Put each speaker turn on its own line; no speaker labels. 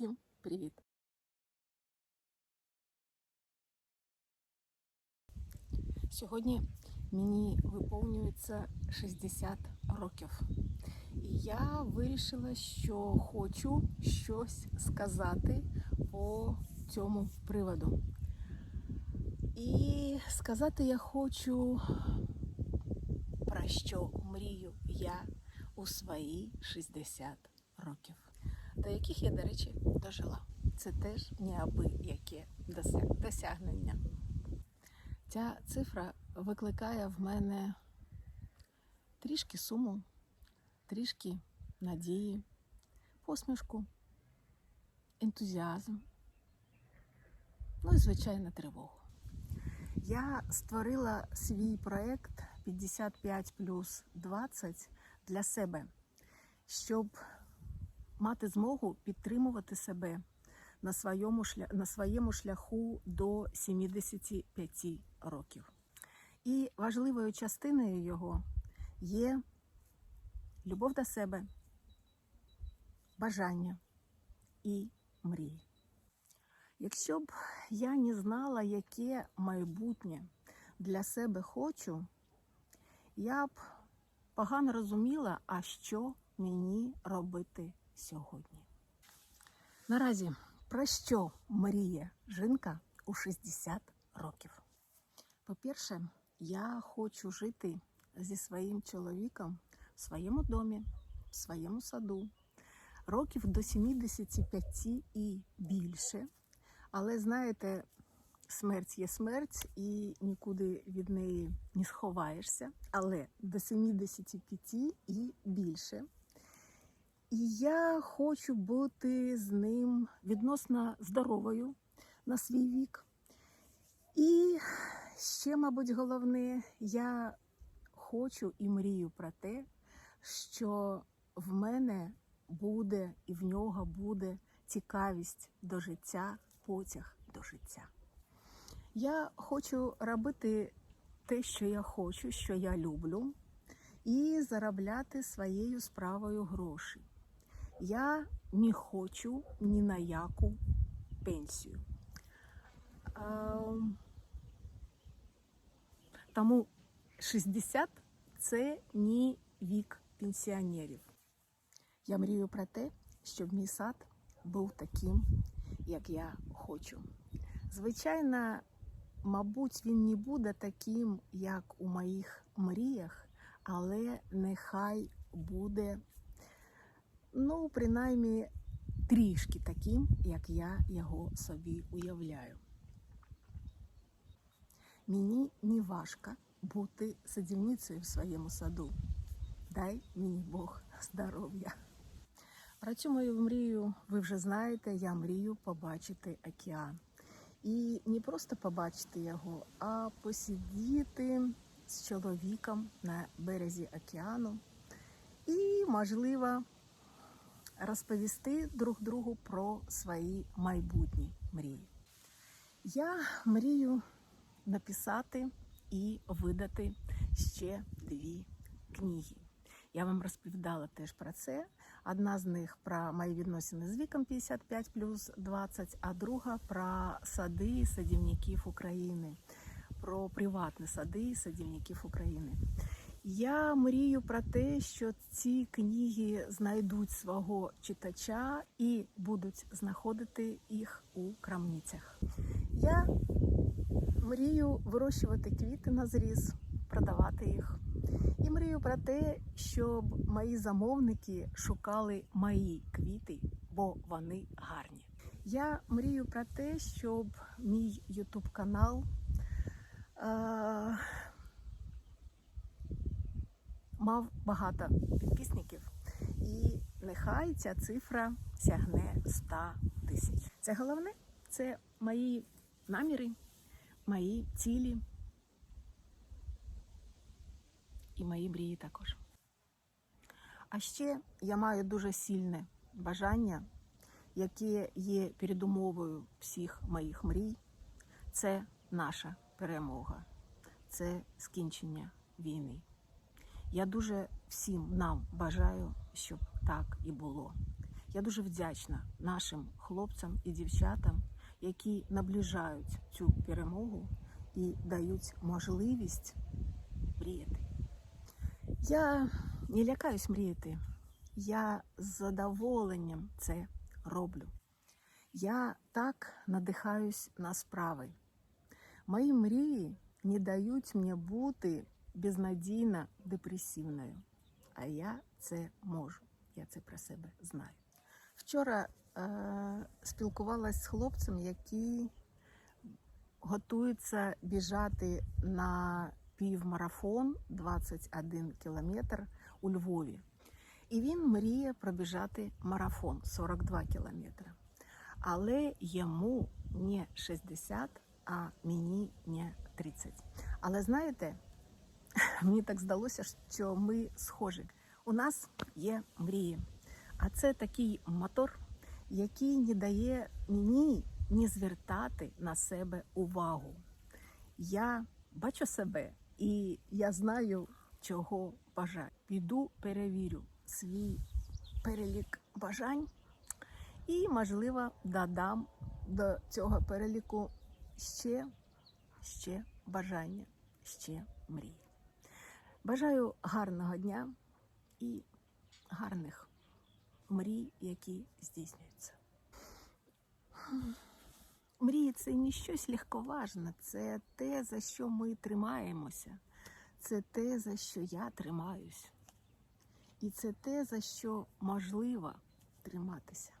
Всім привіт! Сьогодні мені виповнюється 60 років. І я вирішила, що хочу щось сказати по цьому приводу. І сказати я хочу, про що мрію я у свої 60 років, до яких я, до речі, дожила. Це теж неабияке досягнення. Ця цифра викликає в мене трішки суму, трішки надії, посмішку, ентузіазм, ну і, звичайно, тривогу. Я створила свій проект 55 плюс 20 для себе, щоб мати змогу підтримувати себе на своєму, на своєму шляху до 75 років. І важливою частиною його є любов до себе, бажання і мрії. Якщо б я не знала, яке майбутнє для себе хочу, я б погано розуміла, а що мені робити сьогодні. Наразі про що мріє жінка у 60 років? По-перше, я хочу жити зі своїм чоловіком в своєму домі, в своєму саду, років до 75 і більше. Але знаєте, смерть є смерть і нікуди від неї не сховаєшся. Але до 75 і більше. І я хочу бути з ним відносно здоровою на свій вік. І ще, мабуть, головне, я хочу і мрію про те, що в мене буде і в нього буде цікавість до життя, потяг до життя. Я хочу робити те, що я хочу, що я люблю, і заробляти своєю справою гроші. Я не хочу ні на яку пенсію. Тому 60 це не вік пенсіонерів. Я мрію про те, щоб мій сад був таким, як я хочу. Звичайно, мабуть, він не буде таким, як у моїх мріях, але нехай буде, ну, принаймні, трішки таким, як я його собі уявляю. Мені не важко бути садівницею в своєму саду. Дай мені Бог здоров'я. Про цю мою мрію ви вже знаєте, я мрію побачити океан. І не просто побачити його, а посидіти з чоловіком на березі океану і, можливо, розповісти друг другу про свої майбутні мрії. Я мрію написати і видати ще дві книги. Я вам розповідала теж про це. Одна з них про мої відносини з віком 55 плюс 20, а друга про сади садівників України, про приватні сади садівників України. Я мрію про те, що ці книги знайдуть свого читача і будуть знаходити їх у крамницях. Я мрію вирощувати квіти на зріз, продавати їх. І мрію про те, щоб мої замовники шукали мої квіти, бо вони гарні. Я мрію про те, щоб мій ютуб канал е- мав багато підписників, і нехай ця цифра сягне 100 тисяч. Це головне це мої наміри, мої цілі і мої мрії також. А ще я маю дуже сильне бажання, яке є передумовою всіх моїх мрій. Це наша перемога, це скінчення війни. Я дуже всім нам бажаю, щоб так і було. Я дуже вдячна нашим хлопцям і дівчатам, які наближають цю перемогу і дають можливість мріяти. Я не лякаюсь мріяти. Я з задоволенням це роблю. Я так надихаюсь на справи. Мої мрії не дають мені бути безнадійно депресивною. А я це можу. Я це про себе знаю. Вчора е, спілкувалася з хлопцем, який готується біжати на півмарафон 21 кілометр у Львові. І він мріє пробіжати марафон 42 кілометри. Але йому не 60, а мені не 30. Але знаєте, мені так здалося, що ми схожі. У нас є мрії. А це такий мотор, який не дає мені не звертати на себе увагу. Я бачу себе і я знаю, чого бажаю. Піду перевірю свій перелік бажань і, можливо, додам до цього переліку ще, ще бажання, ще мрії. Бажаю гарного дня і гарних мрій, які здійснюються. Мрії це не щось легковажне, це те, за що ми тримаємося, це те, за що я тримаюсь. І це те, за що можливо триматися.